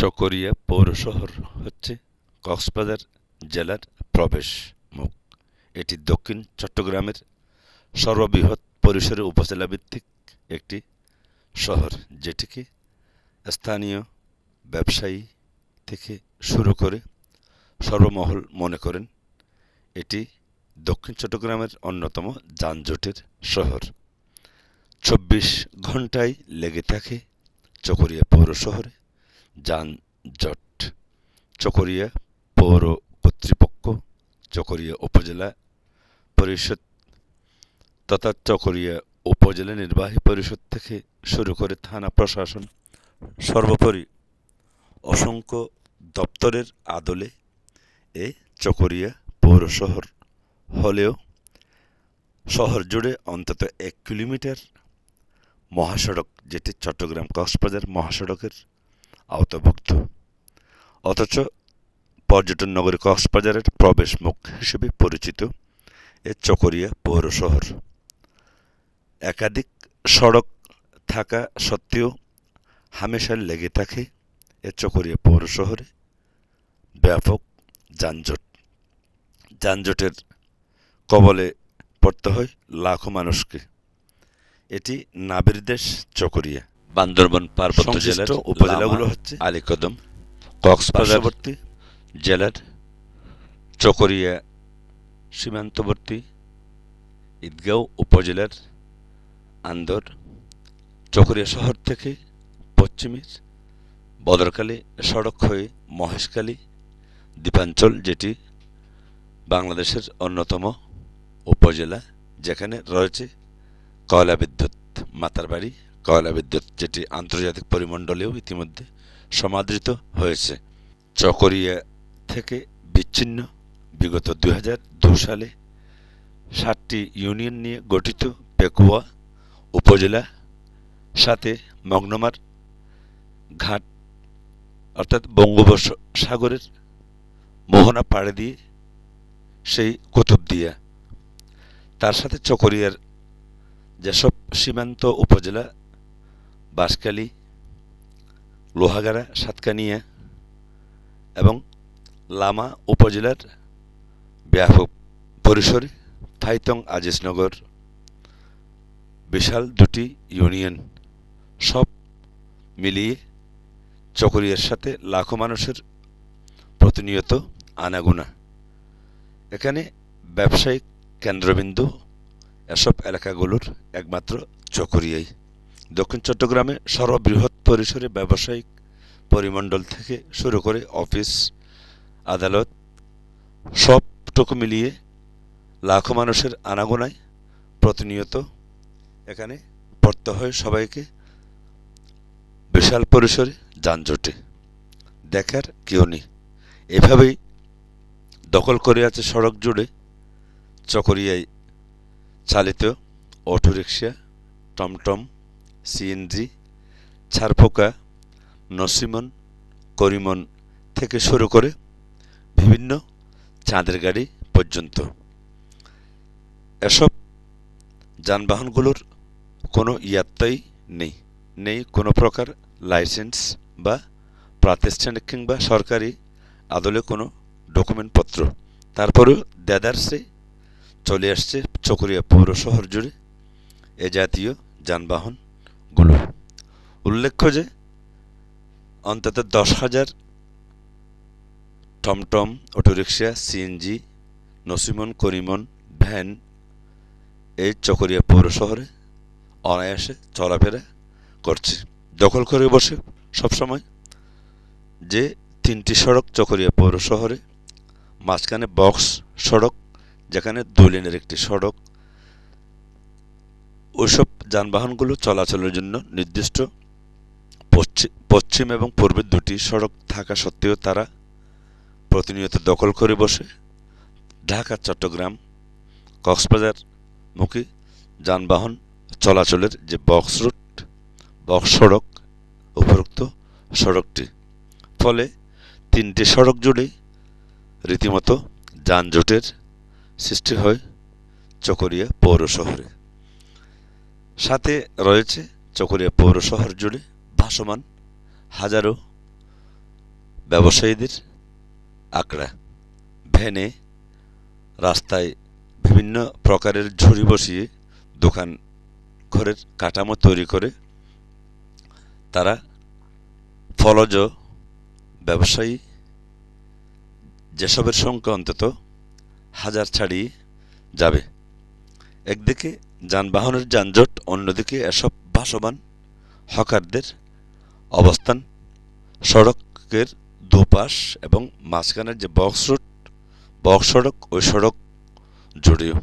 চকরিয়া পৌর শহর হচ্ছে কক্সবাজার জেলার প্রবেশ মুখ। এটি দক্ষিণ চট্টগ্রামের সর্ববৃহৎ পরিসরে উপজেলা ভিত্তিক একটি শহর, যেটিকে স্থানীয় ব্যবসায়ী থেকে শুরু করে সর্বমহল মনে করেন। এটি দক্ষিণ চট্টগ্রামের অন্যতম যানজটের শহর। চব্বিশ ঘন্টায় লেগে থাকে চকরিয়া পৌর শহরে। যানজট চকরিয়া পৌর কর্তৃপক্ষ, চকরিয়া উপজেলা পরিষদ তথা চকরিয়া উপজেলা নির্বাহী পরিষদ থেকে শুরু করে থানা প্রশাসন। সর্বোপরি অসংখ্য দপ্তরের আদলে এ চকরিয়া পৌর শহর হলেও শহর জুড়ে অন্তত এক কিলোমিটার মহাসড়ক, যেটি চট্টগ্রাম কক্সবাজার মহাসড়কের আওতাভুক্ত। অথচ পর্যটন নগরী কক্সবাজারের প্রবেশ মুখ হিসেবে পরিচিত এ চকরিয়া পৌর শহর। একাধিক সড়ক থাকা সত্ত্বেও হামেশা লেগে থাকে এ চকরিয়া পৌর শহরে ব্যাপক যানজট। যানজটের কবলে পড়তে হয় লাখো মানুষকে। এটি নাবির দেশ চকরিয়া। বান্দরবন পার্বত্য জেলার উপজেলাগুলো হচ্ছে আলীকদম কক্সবাজার পার্শ্ববর্তী জেলার চকরিয়া সীমান্তবর্তী ঈদগাঁও উপজেলার আন্দর চকরিয়া শহর থেকে পশ্চিমে বদরকালী সড়ক হয়ে মহেশখালী দ্বীপাঞ্চল যেটি বাংলাদেশের অন্যতম উপজেলা যেখানে রয়েছে কয়লা বিদ্যুৎ মাতারবাড়ি কয়লা বিদ্যুৎ, যেটি আন্তর্জাতিক পরিমণ্ডলেও ইতিমধ্যে সমাদৃত হয়েছে। চকরিয়া থেকে বিচ্ছিন্ন বিগত দুই সালে সাতটি ইউনিয়ন নিয়ে গঠিত পেকুয়া উপজেলা, সাথে মগ্নমার ঘাট, অর্থাৎ বঙ্গোপসাগরের মোহনা পাড়ে দিয়ে সেই কুতুবদিয়া তার সাথে চকরিয়ার যেসব সীমান্ত উপজেলা বাঁশখালী, লোহাগাড়া, সাতকানিয়া এবং লামা উপজেলার ব্যাপক পরিসরে থাইতং আজিজনগর বিশাল দুটি ইউনিয়ন সব মিলিয়ে চকরিয়ার সাথে লাখো মানুষের প্রতিনিয়ত আনাগোনা। এখানে ব্যবসায়িক কেন্দ্রবিন্দু এসব এলাকাগুলোর একমাত্র চকরিয়াই। দক্ষিণ চট্টগ্রামে সর্ববৃহৎ পরিসরে ব্যবসায়িক পরিমণ্ডল থেকে শুরু করে অফিস, আদালত, সবটুকু মিলিয়ে লাখো মানুষের আনাগোনায় প্রতিনিয়ত এখানে পড়তে হয় সবাইকে বিশাল পরিসরে যানজটে। দেখার কেউ নেই। এভাবেই দখল করে আছে সড়ক জুড়ে চকরিয়ায় চালিত অটোরিকশা, টমটম সিএনজি, ছারপোকা নসিমন করিমন থেকে শুরু করে বিভিন্ন চাঁদের গাড়ি পর্যন্ত। এসব যানবাহনগুলোর কোনো ইয়াত্তাই নেই নেই কোনো প্রকার লাইসেন্স বা প্রাতিষ্ঠানিক কিংবা সরকারি আদলে কোনো ডকুমেন্টপত্র। তারপরেও দেদারসে চলে আসছে চকরিয়া পৌর শহর জুড়ে এ জাতীয় যানবাহনগুলো উল্লেখ্য যে, অন্তত দশ হাজার টমটম, অটোরিকশা, সিএনজি, নসিমন, করিমন, ভ্যান এই চকরিয়া পৌর শহরে অনায়াসে চলাফেরা করছে। দখল করে বসে সবসময় যে তিনটি সড়ক চকরিয়া পৌর শহরে মাঝখানে বক্স সড়ক, যেখানে দুই লেনের একটি সড়ক, ওইসব যানবাহনগুলো চলাচলের জন্য নির্দিষ্ট পশ্চিম এবং পূর্বের দুটি সড়ক থাকা সত্ত্বেও তারা প্রতিনিয়ত দখল করে বসে। ঢাকা, চট্টগ্রাম, কক্সবাজার মুখী যানবাহন চলাচলের যে বক্স রুট বক্স সড়ক উপরোক্ত সড়কটি। ফলে তিনটি সড়ক জুড়েই রীতিমতো যানজটের সৃষ্টি হয় চকরিয়া পৌর শহরে। সাথে রয়েছে চকরিয়া পৌর শহর জুড়ে ভাসমান, হাজারো ব্যবসায়ীদের আঁকড়া, ভ্যানে রাস্তায় বিভিন্ন প্রকারের ঝুড়ি বসিয়ে দোকান ঘরের কাঠামো তৈরি করে তারা ফলজ ব্যবসায়ী। যেসবের সংখ্যা অন্তত হাজার ছাড়িয়ে যাবে। একদিকে যানবাহনের যানজট, অন্যদিকে এসব ভাসমান হকারদের অবস্থান, সড়কের দুপাশ এবং মাঝখানের যে বক্স রোড বক্স সড়ক, ওই সড়ক জুড়েও।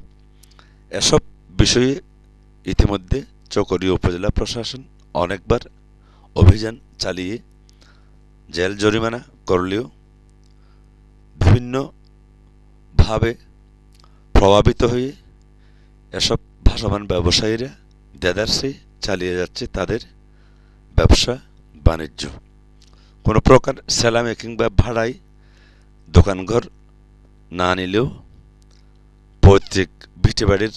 এসব বিষয়ে ইতিমধ্যে চকরিয়া উপজেলা প্রশাসন অনেকবার অভিযান চালিয়ে জেল জরিমানা করলেও বিভিন্নভাবে প্রভাবিত হয়ে এসব ভাসমান ব্যবসায়ীরা দেদারসে চালিয়ে যাচ্ছে তাদের ব্যবসা বাণিজ্য। কোনো প্রকার সেলামে কিংবা ভাড়ায় দোকানঘর না নিলেও পৈতৃক ভিটেবাড়ির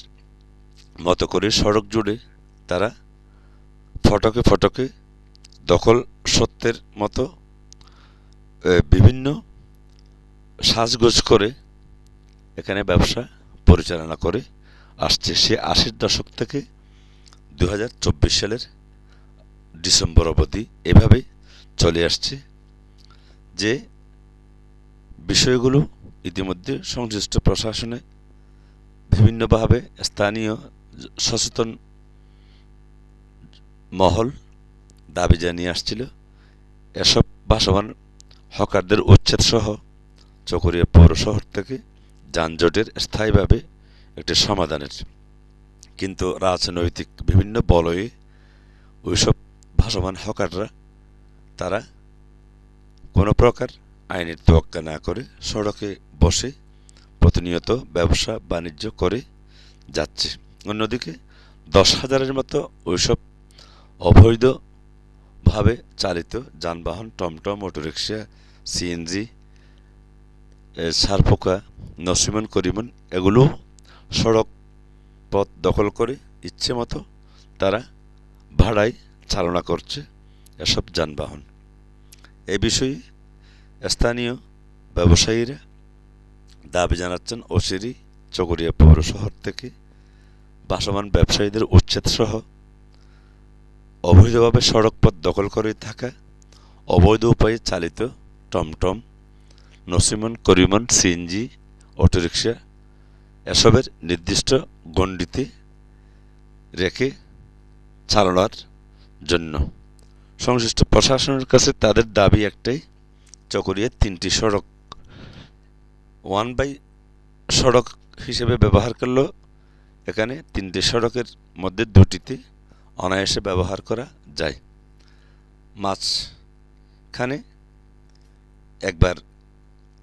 মতো করে সড়ক জুড়ে তারা ফটকে ফটকে দখল সত্যের মতো বিভিন্ন সাজগোজ করে এখানে ব্যবসা পরিচালনা করে আসছে। সে আশির দশক থেকে দু হাজার চব্বিশ সালের ডিসেম্বর অবধি এভাবে চলে আসছে যে বিষয়গুলো ইতিমধ্যে সংশ্লিষ্ট প্রশাসনে বিভিন্নভাবে স্থানীয় সচেতন মহল দাবি জানিয়ে আসছিল, এসব বাসবান হকারদের উচ্ছেদ সহ চকরিয়া পৌর শহর থেকে যানজটের স্থায়ীভাবে একটি সমাধানের। কিন্তু রাজনৈতিক বিভিন্ন বলয়ে ওইসব ভাসমান হকাররা, তারা কোনো প্রকার আইনের তোয়াক্কা না করে সড়কে বসে প্রতিনিয়ত ব্যবসা বাণিজ্য করে যাচ্ছে। অন্যদিকে দশ হাজারের মতো ওইসব অবৈধভাবে চালিত যানবাহন, টমটম, অটোরিকশা, সিএনজি সারপোকা নসিমন, করিমন, এগুলো সড়ক পথ দখল করে ইচ্ছে মতো তারা ভাড়ায় চালনা করছে, এসব যানবাহন। এ বিষয়ে স্থানীয় ব্যবসায়ীরা দাবি জানাচ্ছেন ওসিরি চকরিয়া পৌর শহর থেকে বাসমান ব্যবসায়ীদের উচ্ছেদ সহ অবৈধভাবে সড়কপথ দখল করে থাকা অবৈধ উপায়ে চালিত টমটম, নসিমন, করিমন, সিএনজি, অটোরিকশা এসবের নির্দিষ্ট গণ্ডিতে রেখে চালানোর জন্য। সংশ্লিষ্ট প্রশাসনের কাছে তাদের দাবি একটাই চকরিয়ার তিনটি সড়ক, ওয়ান বাই সড়ক হিসেবে ব্যবহার করলেও এখানে তিনটি সড়কের মধ্যে দুটিতে অনায়াসে ব্যবহার করা যায়। মাঝখানে একবার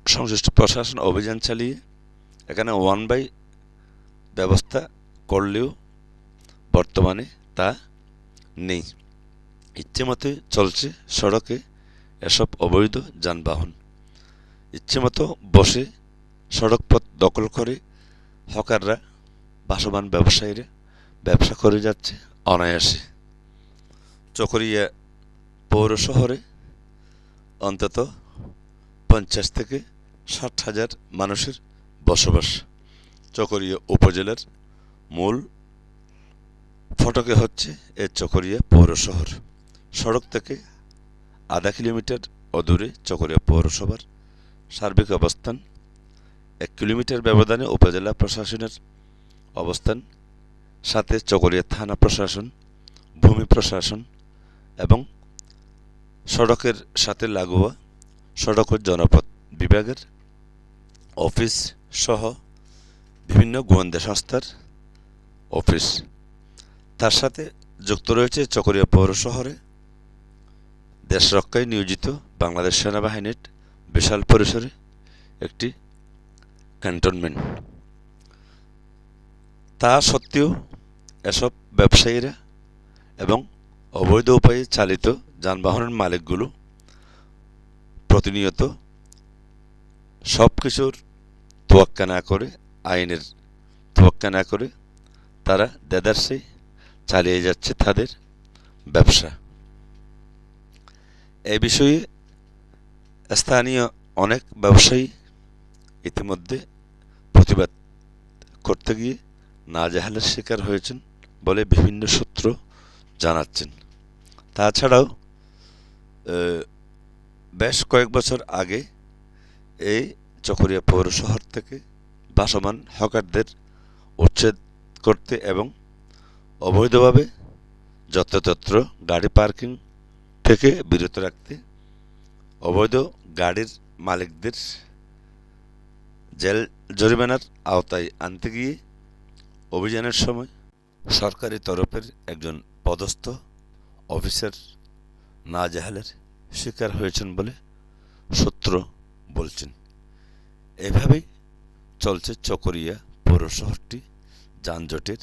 সংশ্লিষ্ট প্রশাসন অভিযান চালিয়ে এখানে ওয়ান বাই ব্যবস্থা করলেও বর্তমানে তা নেই। ইচ্ছে মতে চলছে সড়কে এসব অবৈধ যানবাহন। ইচ্ছে মতো বসে সড়কপথ দখল করে হকাররা, বাসবান ব্যবসায়ীরা ব্যবসা করে যাচ্ছে অনায়াসে। চকরিয়া পৌর শহরে অন্তত পঞ্চাশ থেকে ষাট হাজার মানুষের বসবাস। চকরিয়া উপজেলার মূল ফটকে হচ্ছে এ চকরিয়া পৌর শহর। সড়ক থেকে আধা কিলোমিটার অদূরে চকরিয়া পৌরসভার সার্বিক অবস্থান, এক কিলোমিটার ব্যবধানে উপজেলা প্রশাসনের অবস্থান, সাথে চকরিয়া থানা প্রশাসন, ভূমি প্রশাসন এবং সড়কের সাথে লাগোয়া সড়ক ও জনপথ বিভাগের অফিস সহ বিভিন্ন গোয়েন্দা সংস্থার অফিস। তার সাথে যুক্ত রয়েছে চকরিয়া পৌর শহরে দেশ রক্ষায় নিয়োজিত বাংলাদেশ সেনাবাহিনীর বিশাল পরিসরে একটি ক্যান্টনমেন্ট। তা সত্ত্বেও এসব ব্যবসায়ীরা এবং অবৈধ উপায়ে চালিত যানবাহনের মালিকগুলো প্রতিনিয়ত সব কিছুর তোয়াক্কা না করে, আইনের তোয়াক্কা না করে তারা দেদারসে চালিয়ে যাচ্ছে তাদের ব্যবসা। এ বিষয়ে স্থানীয় অনেক ব্যবসায়ী ইতিমধ্যে প্রতিবাদ করতে গিয়ে নাজেহালের শিকার হয়েছেন বলে বিভিন্ন সূত্র জানাচ্ছেন। তাছাড়াও বেশ কয়েক বছর আগে এই চকরিয়া পৌর শহর থেকে ভাসমান হকারদের উচ্ছেদ করতে এবং অবৈধভাবে যত্রতত্র গাড়ি পার্কিং থেকে বিরত রাখতে অবৈধ গাড়ির মালিকদের জেল জরিমানার আওতায় আনতে গিয়ে অভিযানের সময় সরকারি তরফের একজন পদস্থ অফিসার নাজেহালের শিকার হয়েছেন বলে সূত্র বলছেন। এভাবেই চলছে চকরিয়া পৌর শহরটি যানজটের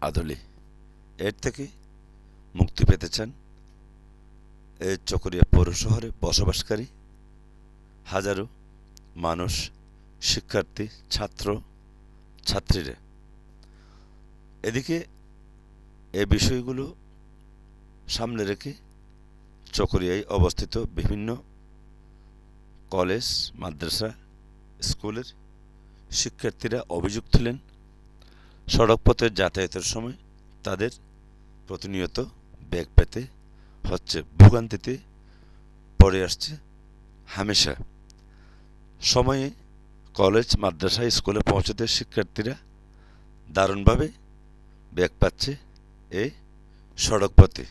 আদলে। এর থেকে মুক্তি পেতে চান চকরিয়া পৌর শহরে বসবাসকারী হাজারো মানুষ, শিক্ষার্থী, ছাত্র, ছাত্রীরা। এদিকে এ বিষয়গুলো সামনে রেখে চকরিয়ায় অবস্থিত বিভিন্ন কলেজ, মাদ্রাসা, স্কুলের শিক্ষার্থীরা অভিযোগ তুলেন সড়কপথে যাতায়াতের সময় তাদের প্রতিনিয়ত ব্যাগ পেতে হচ্ছে ভোগান্তিতে পড়ে আসছে হামেশা। সময়ে কলেজ, মাদ্রাসা, স্কুলে পৌঁছতে শিক্ষার্থীরা দারুণভাবে ব্যাগ পাচ্ছে এই সড়কপথে।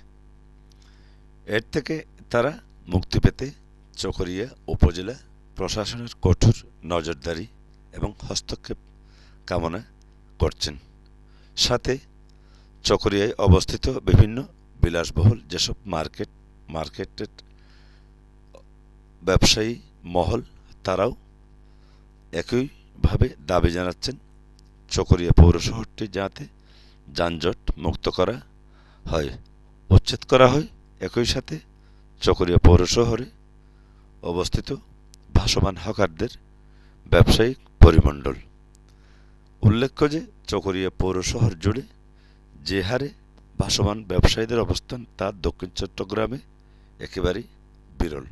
এর থেকে তারা মুক্তি পেতে চকরিয়া উপজেলা প্রশাসনের কঠোর নজরদারি এবং হস্তক্ষেপ কামনা করছেন। সাথে চকরিয়ায় অবস্থিত বিভিন্ন বিলাসবহুল যেসব মার্কেট মার্কেটের ব্যবসায়ী মহল, তারাও একইভাবে দাবি জানাচ্ছেন, চকরিয়া পৌর শহরটি যাতে যানজট মুক্ত করা হয়, উচ্ছেদ করা হয়। একই সাথে চকরিয়া পৌর শহরে অবস্থিত ভাসমান হকারদের ব্যবসায়িক পরিমণ্ডল। উল্লেখ্য যে, চকরিয়া পৌর শহর জুড়ে যে হারে ভাসমান ব্যবসায়ীদের অবস্থান তা দক্ষিণ চট্টগ্রামে একেবারেই বিরল।